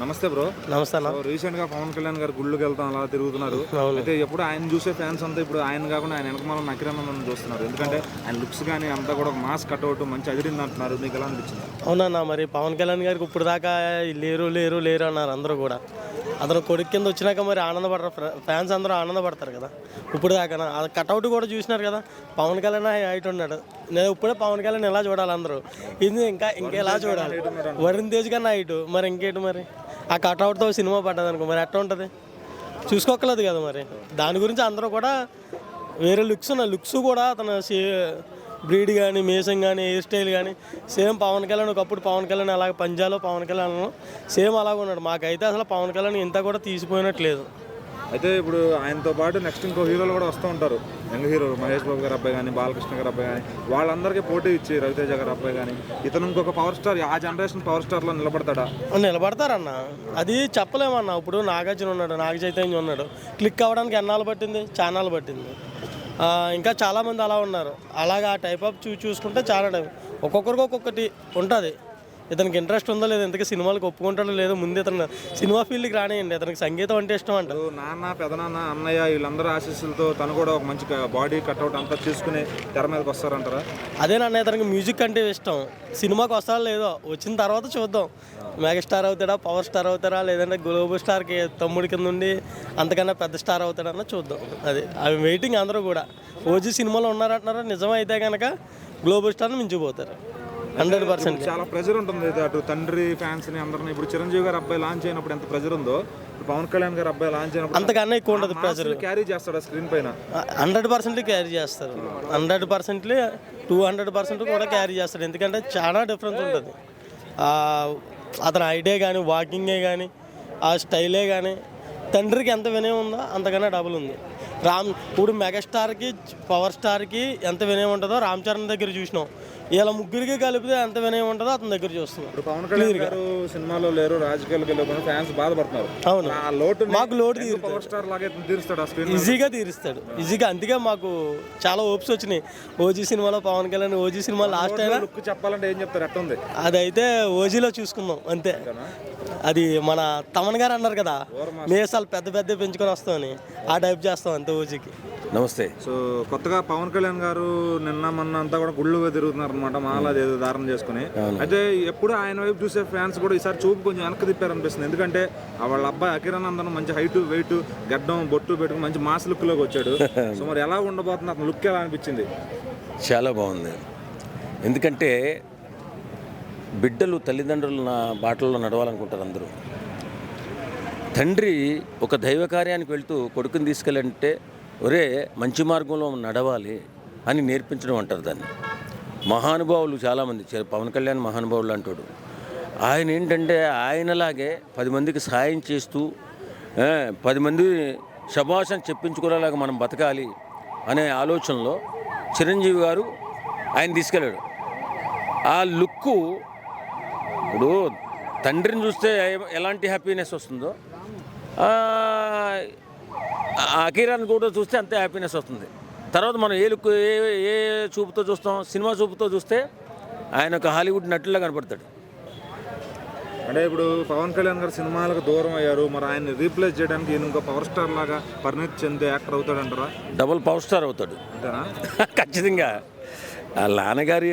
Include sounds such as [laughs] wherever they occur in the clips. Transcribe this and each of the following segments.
నమస్తే బ్రో. నమస్తే రీసెంట్గా పవన్ కళ్యాణ్ గారు గుళ్ళకి వెళ్తాం అలా తిరుగుతున్నారు. అయితే ఎప్పుడు ఆయన చూసే ఫ్యాన్స్ అంతా ఇప్పుడు ఆయన కాకుండా ఆయన వెనకమాల నకిరానందన్ చూస్తున్నారు. ఎందుకంటే ఆయన లుక్స్ కానీ అంతా కూడా మాస్ కట్అవుట్ మంచి అదిరింది అంటున్నారు. మీకు ఎలా అనిపించింది? అవునన్న మరి పవన్ కళ్యాణ్ గారికి ఇప్పుడు దాకా లేరు లేరు లేరు అన్నారు అందరూ కూడా. అతను కొడుకు కింద వచ్చినాక మరి ఆనందపడరు. ఫ్యాన్స్ అందరూ ఆనందపడతారు కదా. ఇప్పుడు దాకా అది కట్అవుట్ కూడా చూసినారు కదా. పవన్ కళ్యాణ్ హైట్ ఉన్నాడు. నేను ఇప్పుడే పవన్ కళ్యాణ్ ఎలా చూడాలి అందరూ? ఇది ఇంకా ఇంకా ఎలా చూడాలి? వరుణ్ తేజ్ కన్నా హైట్. మరి ఇంకేంటి మరి? ఆ కట్అవుట్తో సినిమా పడ్డది అనుకో మరి ఎట్లా ఉంటుంది? చూసుకోకలేదు కదా మరి. దాని గురించి అందరూ కూడా వేరే లుక్స్ ఉన్నాయి. లుక్స్ కూడా అతను బ్రీడ్ కానీ మేసం కానీ హెయిర్ స్టైల్ కానీ సేమ్ పవన్ కళ్యాణ్ ఒకప్పుడు పవన్ కళ్యాణ్ అలాగ పంజాలో పవన్ కళ్యాణ్ సేమ్ అలాగ ఉన్నాడు. మాకైతే అసలు పవన్ కళ్యాణ్ ఇంత కూడా తీసిపోయినట్లేదు. అయితే ఇప్పుడు ఆయనతో పాటు నెక్స్ట్ ఇంకో హీరోలు కూడా వస్తూ ఉంటారు. యంగ్ హీరో మహేష్ బాబు గారు అబ్బాయి కానీ బాలకృష్ణ గారు అబ్బాయి కానీ వాళ్ళందరికీ పోటీ ఇచ్చి రవితేజ గారు అబ్బాయి కానీ ఇతను ఇంకొక పవర్ స్టార్ ఆ జనరేషన్ పవర్ స్టార్లో నిలబడతాడా? నిలబడతారన్న. అది చెప్పలేమన్న. ఇప్పుడు నాగార్జున ఉన్నాడు నాగ చైతన్య ఉన్నాడు. క్లిక్ అవ్వడానికి ఎన్నాళ్ళు పట్టింది? ఛానల్ పట్టింది. ఇంకా చాలామంది అలా ఉన్నారు. అలాగా ఆ టైప్ ఆఫ్ చూ చూసుకుంటే చాలా టైం ఒక్కొక్కరికి ఒక్కొక్కటి ఉంటుంది. ఇతనికి ఇంట్రెస్ట్ ఉందో లేదో ఇంతకీ సినిమాలకు ఒప్పుకుంటాడో లేదో ముందు ఇతను సినిమా ఫీల్డ్కి రానియండి ఇతనికి సంగీతం అంటే ఇష్టం అంట. నాన్న పెదనాన్న అన్నయ్య వీళ్ళందరూ ఆశీస్సులతో తను కూడా ఒక మంచి బాడీ కట్అవుట్ అంతా తీసుకుని తెర మీదకి వస్తారంటారా? అదే నన్ను ఇతనికి మ్యూజిక్ అంటే ఇష్టం. సినిమాకి వస్తాడో లేదో వచ్చిన తర్వాత చూద్దాం. మెగాస్టార్ అవుతాడా పవర్ స్టార్ అవుతాడా లేదంటే గ్లోబల్ స్టార్కి తమ్ముడి కింద ఉండి అంతకన్నా పెద్ద స్టార్ అవుతాడన్న చూద్దాం. అది అవి వెయిటింగ్ అందరూ కూడా. ఓజీ సినిమాలో ఉన్నారంటున్నారు? నిజమైతే కనుక గ్లోబల్ స్టార్ని మించిపోతారు. Hundred percent. చాలా ప్రెజర్ ఉంటుంది అటు తండ్రి ఫ్యాన్స్ని అందరిని. ఇప్పుడు చిరంజీవి గారు అబ్బాయి లాంచ్ అయినప్పుడు ఎంత ప్రెజర్ ఉందో పవన్ కళ్యాణ్ గారు అబ్బాయి లాంచ్ అయినప్పుడు అంతకన్నా ఎక్కువ ఉంటుంది ప్రెజర్ క్యారీ చేస్తాడు స్క్రీన్ పైన? హండ్రెడ్ పర్సెంట్ క్యారీ చేస్తారు. హండ్రెడ్ పర్సెంట్లీ టూ హండ్రెడ్ పర్సెంట్ కూడా క్యారీ చేస్తారు ఎందుకంటే చాలా డిఫరెన్స్ ఉంటుంది. అతని ఐడియా కానీ వాకింగే కానీ ఆ స్టైలే కానీ తండ్రికి ఎంత వినయం ఉందో అంతకన్నా డబుల్ ఉంది. రామ్ ఇప్పుడు మెగాస్టార్కి పవర్ స్టార్కి ఎంత వినయం ఉంటుందో రామ్ చరణ్ దగ్గర చూసినాం. ఇలా ముగ్గురికి కలిపితే ఎంత వినయం ఉంటుందో అతని దగ్గర చూస్తున్నాం. ఇప్పుడు పవన్ కళ్యాణ్ గారు సినిమాలో లేరు రాజకీయాలకు వెళ్ళకుండా ఫ్యాన్స్ బాధపడుతున్నారు. అవును. ఆ లోటు మాకు లోటు పవర్ స్టార్ లాగే తీరుస్తాడు ఆ స్క్రీన్ ఈజీగా తీరుస్తాడు. ఈజీగా అందుకే మాకు చాలా హోప్స్ వచ్చినాయి. ఓజీ సినిమాలో Pawan Kalyan OG cinema last అయినా లుక్ చెప్పాలంటే ఏం చెప్తారు? ఎట్ట ఉంది అదైతే ఓజీలో చూసుకుందాం. అంతే. అది మన తమన్ గారు అన్నారు కదా మేసాలు పెద్ద పెద్ద పెంచుకొని వస్తామని. ఆ టైప్ చేస్తాం అంతే. ఓజీకి నమస్తే. సో కొత్తగా పవన్ కళ్యాణ్ గారు నిన్న మొన్న అంతా కూడా గుళ్ళుగా తిరుగుతున్నారు అనమాట మాల ఏదో ధారణ చేసుకుని. అయితే ఎప్పుడు ఆయన వైపు చూసే ఫ్యాన్స్ కూడా ఈసారి చూపు కొంచెం వెనక్కి తిప్పారు అనిపిస్తుంది ఎందుకంటే ఆ వాళ్ళ అబ్బాయి అకిరానందన్ మంచి హైట్ వెయిట్ గడ్డం బొట్టు పెట్టుకుని మంచి మాస్ లుక్లోకి వచ్చాడు. [laughs] సో మరి ఎలా ఉండబోతుంది అతను లుక్ ఎలా అనిపించింది? చాలా బాగుంది. ఎందుకంటే బిడ్డలు తల్లిదండ్రుల నా బాటల్లో నడవాలనుకుంటారు అందరూ. తండ్రి ఒక దైవ కార్యానికి వెళ్తూ కొడుకుని తీసుకెళ్ళంటే ఒరే మంచి మార్గంలో నడవాలి అని నేర్పించడం అంటారు దాన్ని. మహానుభావులు చాలామంది చే- పవన్ కళ్యాణ్ మహానుభావులు అంటాడు ఆయన ఏంటంటే ఆయనలాగే పది మందికి సాయం చేస్తూ పది మంది శభాషణ చెప్పించుకునేలాగా మనం బతకాలి అనే ఆలోచనలో చిరంజీవి గారు ఆయన తీసుకెళ్ళాడు. ఆ లుక్కు ఇప్పుడు తండ్రిని చూస్తే ఎలాంటి హ్యాపీనెస్ వస్తుందో అకీరాన్ని కూడా చూస్తే అంతే హ్యాపీనెస్ వస్తుంది. తర్వాత మనం ఏ లుక్ ఏ ఏ చూపుతో చూస్తాం సినిమా చూపుతో చూస్తే ఆయన ఒక హాలీవుడ్ నటులా కనపడతాడు. అంటే ఇప్పుడు పవన్ కళ్యాణ్ గారు సినిమాలకు దూరం అయ్యారు మరి ఆయన రీప్లేస్ చేయడానికి ఈయన ఇంకో పవర్ స్టార్ లాగా పరిణితి చెందే యాక్టర్ అవుతాడంటారా డబుల్ పవర్ స్టార్ అవుతాడు. [laughs] ఖచ్చితంగా. నాన్నగారి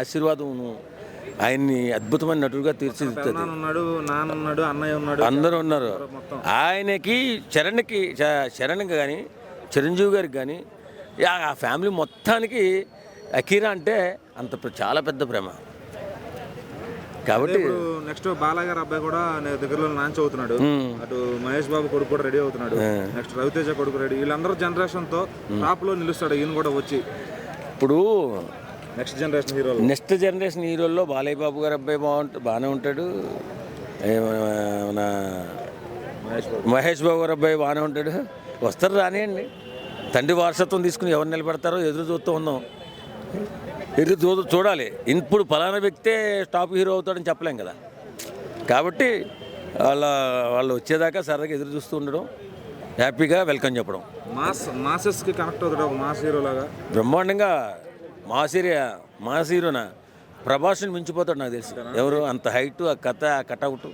ఆశీర్వాదం ఆయన్ని అద్భుతమైన నటుడుగా తీర్చిదిద్దుతుంది. అందరూ ఉన్నారు. ఆయనకి చరణ్కి చరణ్కి కానీ చిరంజీవి గారికి కానీ ఆ- ఆ ఫ్యామిలీ మొత్తానికి అకీరా అంటే అంత చాలా పెద్ద ప్రేమ. కాబట్టి నెక్స్ట్ బాలయ్య గారు అబ్బాయి కూడా దగ్గరలో లాంచ్ అవుతున్నాడు. అటు మహేష్ బాబు కొడుకు కూడా రెడీ అవుతున్నాడు. నెక్స్ట్ రవితేజ కొడుకు రెడీ. వీళ్ళందరూ జనరేషన్తో టాప్లో నిలుస్తాడు ఈయన కూడా వచ్చి. ఇప్పుడు నెక్స్ట్ జనరేషన్ హీరోలు నెక్స్ట్ జనరేషన్ హీరోల్లో బాలయ్య బాబు గారు అబ్బాయి బాగుంటు బాగానే ఉంటాడు. మన మహేష్ బాబు. మహేష్ బాబు గారు అబ్బాయి బాగానే ఉంటాడు. వస్తారు రానియండి. తండ్రి వారసత్వం తీసుకుని ఎవరు నిలబెడతారో ఎదురు చూస్తూ ఉందాం. ఎదురు చూ చూడాలి. ఇప్పుడు ఫలానా వ్యక్తే టాప్ హీరో అవుతాడని చెప్పలేం కదా. కాబట్టి వాళ్ళ వాళ్ళు వచ్చేదాకా సరదాగా ఎదురు చూస్తూ ఉండడం హ్యాపీగా వెల్కమ్ చెప్పడం. మాస్ మాసెస్కి కనెక్ట్ అవుతాడు ఒక మాస్ హీరో లాగా. బ్రహ్మాండంగా మా సీరియా మా హీరోనా ప్రభాస్ని మించిపోతాడు నాకు తెలిసి. ఎవరు? అంత హైట్ ఆ కథ ఆ కటౌట్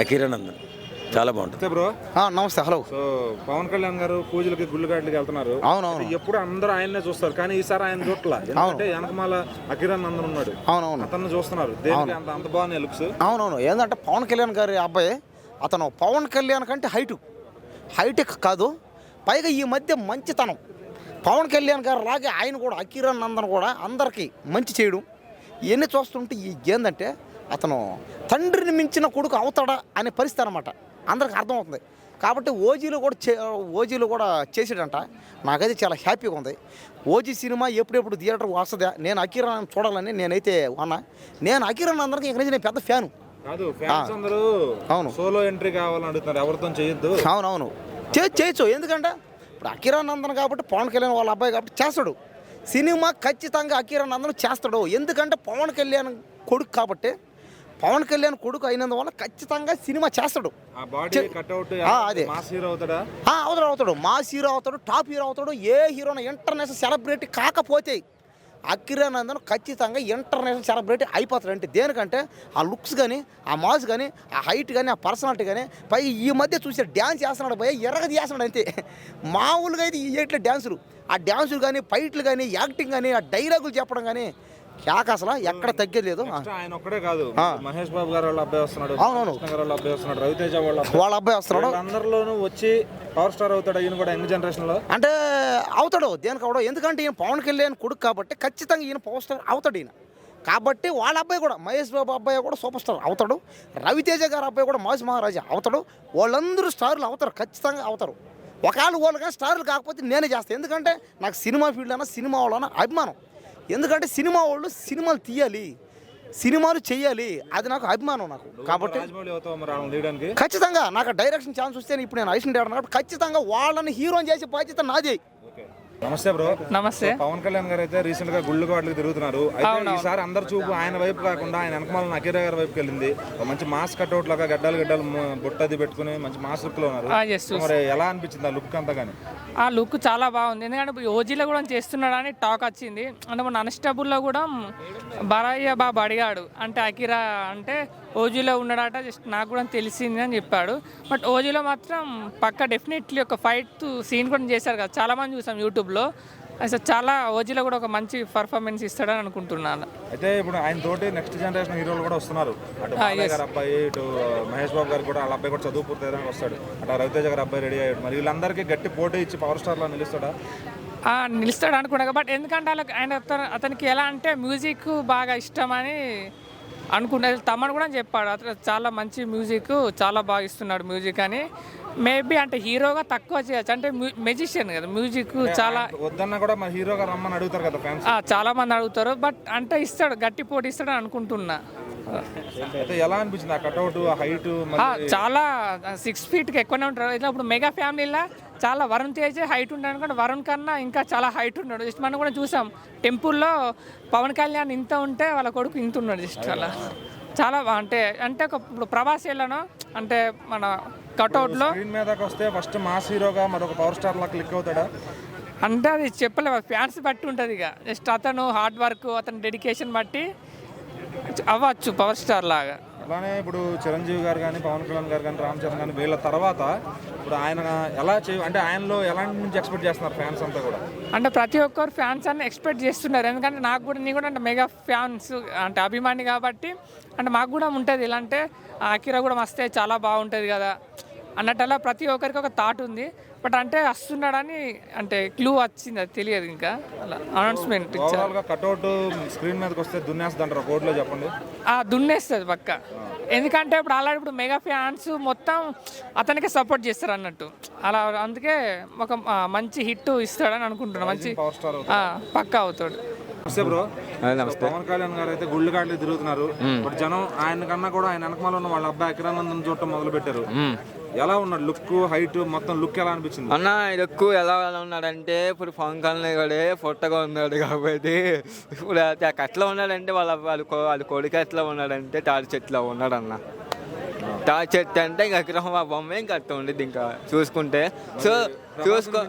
అకిరానందన్ చాలా బాగుంటుంది. నమస్తే బ్రో. ఆ, నమస్తే. హలో. సో పవన్ కళ్యాణ్ గారు పూజలకి గుళ్ళు గాట్లకి వెళ్తున్నారు. అవునవును. ఎప్పుడు అందరూ ఆయన్నే చూస్తారు కానీ ఈసారి ఆయన చూడట్లా. ఎందుకంటే వెనకమాల అకిరాన్ నందన్ ఉన్నాడు. అవునవును. అతన్ని చూస్తున్నారు. దేనికి అంత అంత బాగున్నాయి లుక్స్? అవునవును. ఏంటంటే పవన్ కళ్యాణ్ గారి అబ్బాయి అతను పవన్ కళ్యాణ్ కంటే హైటు. హైటెక్ కాదు. పైగా ఈ మధ్య మంచితనం. పవన్ కళ్యాణ్ గారు లాగే ఆయన కూడా అకిరణ్ నందన్ కూడా అందరికీ మంచి చేయడం. ఇవన్నీ చూస్తుంటే ఈ ఏందంటే అతను తండ్రిని మించిన కొడుకు అవుతాడా అనే పరిస్థితి అనమాట అందరికి అర్థమవుతుంది. కాబట్టి ఓజీలో కూడా చే ఓజీలో కూడా చేసాడంట నాకైతే చాలా హ్యాపీగా ఉంది. ఓజీ సినిమా ఎప్పుడెప్పుడు థియేటర్ వస్తుందా? నేను అకిరణ్ చూడాలని నేనైతే అన్నా నేను అకిరణ్ అందరికి ఇక్కడి నుంచి నేను పెద్ద ఫ్యాను. కాదు ఫ్యాన్స్ అందరూ అవును. సోలో ఎంట్రీ కావాలని అడుగుతున్నారు. ఎవరితో చేయొద్దు. అవునవును. చేయొచ్చు. ఎందుకంటే ఇప్పుడు అకిరానందన్ కాబట్టి పవన్ కళ్యాణ్ వాళ్ళ అబ్బాయి కాబట్టి చేస్తాడు. సినిమా ఖచ్చితంగా అకిరానందన్ చేస్తాడు. ఎందుకంటే పవన్ కళ్యాణ్ కొడుకు కాబట్టి పవన్ కళ్యాణ్ కొడుకు అయినందువల్ల ఖచ్చితంగా సినిమా చేస్తాడు. అదే. అవుతాడు? అవుతాడు మాస్ హీరో అవుతాడు టాప్ హీరో అవుతాడు. ఏ హీరోన ఇంటర్నేషనల్ సెలబ్రిటీ కాకపోతే అకిరానందన్ ఖచ్చితంగా ఇంటర్నేషనల్ సెలబ్రిటీ అయిపోతాడు అంటే దేనికంటే ఆ లుక్స్ కానీ ఆ మాస్ కానీ ఆ హైట్ కానీ ఆ పర్సనాలిటీ కానీ పై ఈ మధ్య చూసే డ్యాన్స్ చేస్తున్నాడు పోయి ఎర్రగది చేస్తున్నాడు అంతే. మామూలుగా అయితే ఇట్లా డ్యాన్సులు ఆ డ్యాన్సులు కానీ ఫైట్లు కానీ యాక్టింగ్ కానీ ఆ డైలాగులు చెప్పడం కానీ క్యాక్ అసలు? ఎక్కడ తగ్గేది లేదు. నెక్స్ట్ ఆయన ఒక్కడే కాదు. మహేష్ బాబు గారు వాళ్ళ అబ్బాయి వస్తున్నాడు. అవునవును. వాళ్ళ అబ్బాయి వస్తున్నాడు. రవితేజ వాళ్ళ వాళ్ళ అబ్బాయి వస్తున్నాడు. అందరిలోనూ వచ్చి పవర్ స్టార్ అవుతాడు? ఈయన కూడా యంగ్ జనరేషన్లో? అంటే అవుతాడు. దేనికి అవడం? ఎందుకంటే ఈయన పవన్ కళ్యాణ్ కొడుకు కాబట్టి ఖచ్చితంగా ఈయన పవర్ స్టార్ అవుతాడు ఈయన. కాబట్టి వాళ్ళ అబ్బాయి కూడా మహేష్ బాబు అబ్బాయి కూడా సూపర్ స్టార్ అవుతాడు. రవితేజ గారి అబ్బాయి కూడా మహేష్ మహారాజా అవుతాడు. వాళ్ళందరూ స్టార్లు అవుతారు. ఖచ్చితంగా అవుతారు. ఒకవేళ వాళ్ళు కానీ స్టార్లు కాకపోతే నేనే చేస్తాను ఎందుకంటే నాకు సినిమా ఫీల్డ్ అన్న సినిమా వాళ్ళన్న అభిమానం. ఎందుకంటే సినిమా వాళ్ళు సినిమాలు తీయాలి సినిమాలు చేయాలి అది నాకు అభిమానం నాకు కాబట్టి ఖచ్చితంగా నాకు డైరెక్షన్ ఛాన్స్ వస్తే ఇప్పుడు నేను ఐషన్ కాబట్టి ఖచ్చితంగా వాళ్ళని హీరోని చేసే బాధ్యత నాదే. నమస్తే బ్రో. నమస్తే. పవన్ కళ్యాణ్ గారు అయితే రీసెంట్గా గుళ్ళు వాటికి తిరుగుతున్నారు. అయితే ఈసారి అందరు చూపు ఆయన వైపు కాకుండా ఆయన వెనకమాల నకీరా గారి వైపుకి వెళ్ళింది. మంచి మాస్ కట్అవుట్ లాగా గడ్డలు గడ్డలు బుట్టది పెట్టుకుని మంచి మాస్ లుక్లో ఉన్నారు. మరి ఎలా అనిపించింది ఆ లుక్ అంతా కానీ ఆ లుక్ చాలా బాగుంది. ఎందుకంటే ఓజీలో కూడా చేస్తున్నాడు అని టాక్ వచ్చింది. అంటే మన అన్స్టబుల్లో కూడా బరాయ్య బాబు అడిగాడు. అంటే అకిరా అంటే ఓజీలో ఉన్నాడట జస్ట్ నాకు కూడా తెలిసింది అని చెప్పాడు. బట్ ఓజీలో మాత్రం పక్క డెఫినెట్లీ ఒక ఫైట్ సీన్ కూడా చేశారు కదా. చాలా మంది చూసాం యూట్యూబ్లో. అసలు చాలా ఓజీలో కూడా ఒక మంచి పర్ఫార్మెన్స్ ఇస్తాడని అనుకుంటున్నాను. అయితే ఇప్పుడు ఆయన తోటి నెక్స్ట్ జనరేషన్ హీరోలు కూడా వస్తున్నారు. అటు గారి అబ్బాయి ఇటు మహేష్ బాబు గారు కూడా వాళ్ళ అబ్బాయి కూడా చదువు పూర్తయ్యాక వస్తాడు. అటు రవితేజ గారి అబ్బాయి రెడీ అయ్యాడు. మరి వీళ్ళందరికీ గట్టి పోటీ ఇచ్చి పవర్ స్టార్లో నిలుస్తాడా? నిలుస్తాడు అనుకున్నా బట్ ఎందుకంటే వాళ్ళకి ఆయన అతను- అతనికి ఎలా అంటే మ్యూజిక్ బాగా ఇష్టమని అనుకున్నది తమను కూడా చెప్పాడు అతను చాలా మంచి మ్యూజిక్ చాలా బాగా ఇస్తున్నాడు మ్యూజిక్ అని. మేబీ అంటే హీరోగా తక్కువ చేయొచ్చు. అంటే మెజిషియన్ కదా మ్యూజిక్ చాలా వద్దన్నా కూడా మరి హీరోగా రమ్మని అడుగుతారు కదా చాలా మంది అడుగుతారు. బట్ అంటే ఇస్తాడు గట్టి పోటీ ఇస్తాడు అనుకుంటున్నా. అయితే ఎలా అనిపించింది ఆ కట్అవుట్ ఆ హైట్ చాలా సిక్స్ ఫీట్కి ఎక్కువనే ఉంటారు. ఇట్లా ఇప్పుడు మెగా ఫ్యామిలీలో చాలా వరుణ్ తేజ్ హైట్ ఉంటాడు అనుకుంటే వరుణ్ కన్నా ఇంకా చాలా హైట్ ఉన్నాడు. జస్ట్ మనం కూడా చూసాం. టెంపుల్లో పవన్ కళ్యాణ్ ఇంత ఉంటే వాళ్ళ కొడుకు ఇంత ఉన్నాడు జస్ట్ అలా. చాలా అంటే అంటే ఒక ఇప్పుడు ప్రభాస్ ఎలానో అంటే మన కట్అవుట్లో స్క్రీన్ మీదకి వస్తే ఫస్ట్ మాస్ హీరోగా మరొక పవర్ స్టార్ లా క్లిక్ అవుతాడా? అంటే అది చెప్పలేము ఫ్యాన్స్ బట్టి ఉంటుంది ఇక. జస్ట్ అతను హార్డ్ వర్క్ అతని డెడికేషన్ బట్టి అవ్వచ్చు పవర్ స్టార్ లాగా. అలానే ఇప్పుడు చిరంజీవి గారు కానీ పవన్ కళ్యాణ్ గారు కానీ రామ్ చరణ్ కానీ వీళ్ళ తర్వాత ఇప్పుడు ఆయన ఎలా చే అంటే ఆయనలో ఎలాంటి నుంచి ఎక్స్పెక్ట్ చేస్తున్నారు ఫ్యాన్స్ అంతా కూడా? అంటే ప్రతి ఒక్కరు ఫ్యాన్స్ అన్ని ఎక్స్పెక్ట్ చేస్తున్నారు. ఎందుకంటే నాకు కూడా నీ కూడా అంటే మెగా ఫ్యాన్స్ అంటే అభిమాని కాబట్టి అంటే మాకు కూడా ఉంటుంది. ఇలా అంటే అకిరా కూడా వస్తే చాలా బాగుంటుంది కదా అన్నట్టు అలా ప్రతి ఒక్కరికి ఒక థాట్ ఉంది. బట్ అంటే వస్తున్నాడని అంటే క్లూ వచ్చింది అది తెలియదు ఇంకా. అలా అనౌన్స్మెంట్ ఇచ్చారు. కట్అవుట్ స్క్రీన్ మీదకి వస్తే దున్నేస్తుంటారు కోడ్లో చెప్పండి? ఆ దున్నేస్తుంది పక్క. ఎందుకంటే ఇప్పుడు అలా ఇప్పుడు మెగా ఫ్యాన్స్ మొత్తం అతనికే సపోర్ట్ చేస్తారు అన్నట్టు. అలా అందుకే ఒక ఆ, మంచి హిట్ ఇస్తాడని అనుకుంటున్నాను మంచి పవర్ స్టార్ ఆ, పక్కా అవుతాడు. నమస్తే బ్రో. పవన్ కళ్యాణ్ గారు అయితే గుళ్ళు కాట్లు తిరుగుతున్నారు. బట్ జనం ఆయన కన్నా కూడా ఆయన వెనకమాల ఉన్న వాళ్ళ అబ్బాయి అకిరానందన్ చూడటం మొదలు పెట్టారు ఎలా ఉన్నాడు? లుక్ హైట్ మొత్తం లుక్ ఎలా అనిపించింది? అన్న ఎక్కువ ఎలా ఎలా ఉన్నాడంటే ఇప్పుడు పవన్ కళ్యాణ్ కూడా పొట్టగా ఉన్నాడు కాబట్టి ఇప్పుడు ఎట్లా ఉన్నాడంటే వాళ్ళ వాళ్ళ వాళ్ళ కొడుకు ఎట్లా ఉన్నాడంటే తాడి చెట్లో ఉన్నాడు అన్న. తాడి చెట్టు అంటే ఇంకా విగ్రహం ఆ బొమ్మ ఇంకా అట్లా ఉండేది ఇంకా చూసుకుంటే. సో చూసుకో.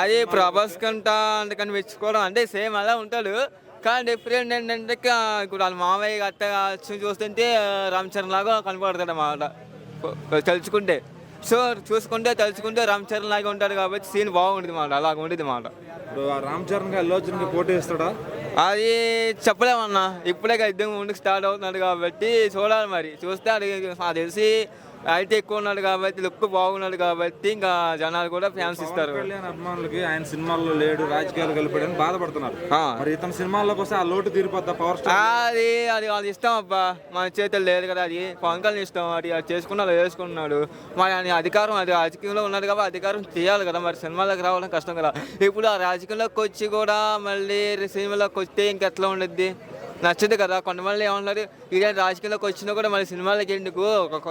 అది ప్రభాస్ కంట అందుకని మెచ్చుకోవడం. అంటే సేమ్ అలా ఉంటాడు. కానీ డిఫరెంట్ ఏంటంటే ఇప్పుడు వాళ్ళ మామయ్య వచ్చి చూస్తుంటే రామ్ చరణ్ లాగా కనపడతాడు అన్నమాట. తలుచుకుంటే. సో చూసుకుంటే తలుచుకుంటే రామ్ చరణ్ లాగా ఉంటాడు కాబట్టి సీన్ బాగుంటుంది మాట అలాగ ఉండేది మాట ఇప్పుడు రామ్ చరణ్ అర్జున్కి పోటీ ఇస్తాడా అది చెప్పలేమన్నా ఇప్పుడే యుద్ధం ముందుకు స్టార్ట్ అవుతున్నాడు కాబట్టి చూడాలి మరి. చూస్తే అది తెలిసి హైట్ ఎక్కువ ఉన్నాడు కాబట్టి లుక్ బాగున్నాడు కాబట్టి ఇంకా జనాలు కూడా ఫ్యాన్స్ ఇస్తారు. కళ్యాణ్ అభిమానులకి ఆయన సినిమాల్లో లేడు రాజకీయాలు కలిపాడని బాధపడుతున్నారు. మరి ఇతని సినిమాల్లోకి వస్తే ఆ లోటు తీరిపోద్దా పవర్ స్టార్? అది అది వాళ్ళ ఇష్టం అబ్బా. మన చేతులు లేదు కదా అది. పవన్ కళ్యాణ్ ఇష్టం అది అది చేసుకున్నాడు చేసుకున్నాడు. మరి ఆయన అధికారం అది రాజకీయంలో ఉన్నాడు కాబట్టి అధికారం చేయాలి కదా. మరి సినిమాలోకి రావడం కష్టం కదా. ఇప్పుడు ఆ రాజకీయంలోకి వచ్చి కూడా మళ్ళీ సినిమాలోకి వస్తే ఇంకెట్లా ఉండద్ది? నచ్చదు కదా. కొంతమంది ఏమన్నారు ఇదే రాజకీయంలోకి వచ్చినా కూడా మళ్ళీ సినిమాలకి ఎందుకు?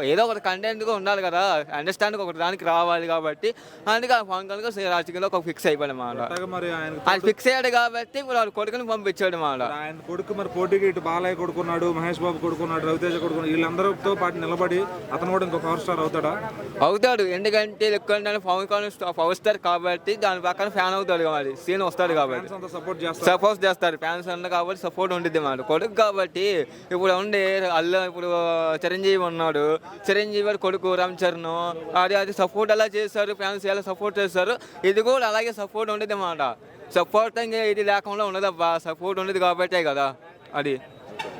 ఏదో ఒక కంటెంట్ ఉండాలి కదా. అండర్స్టాండింగ్ ఒక దానికి రావాలి కాబట్టి. అందుకే ఆ పవన్ కళ్యాణ్ రాజకీయంలో ఒక ఫిక్స్ అయిపోయాడు మాట మరి ఆయన ఫిక్స్ అయ్యాడు కాబట్టి ఇప్పుడు వాళ్ళ కొడుకుని పంపించాడు మాట ఆయన కొడుకు మరి పోటీకి ఇటు బాలయ్య కొడుకున్నాడు మహేష్ బాబు కొడుకున్నాడు రవితేజ కొడుకున్నాడు వీళ్ళందరితో పాటు నిలబడి అతను కూడా ఇంకో పవర్ స్టార్ అవుతాడా? అవుతాడు. ఎందుకంటే ఎక్కువ పవన్ కళ్యాణ్ స్టా- పవర్ స్టార్ కాబట్టి దాని పక్కన ఫ్యాన్ అవుతాడు కాబట్టి సీన్ వస్తాడు కాబట్టి. సపోర్ట్ చేస్తారు. సపోర్ట్ చేస్తారు. ఫ్యాన్స్ అన్న కాబట్టి సపోర్ట్ ఉంటుంది మాట కొడుకు కాబట్టి ఇప్పుడు ఉండే అల్ల ఇప్పుడు చిరంజీవి ఉన్నాడు. చిరంజీవి కొడుకు రామ్ చరణ్ అది అది సపోర్ట్ ఎలా చేస్తారు ఫ్యాన్స్ ఎలా సపోర్ట్ చేస్తారు ఇది కూడా అలాగే సపోర్ట్ ఉండదు అన్నమాట. సపోర్ట్ ఇది లేకుండా ఉండదబ్బా. సపోర్ట్ ఉండేది కాబట్టే కదా అది.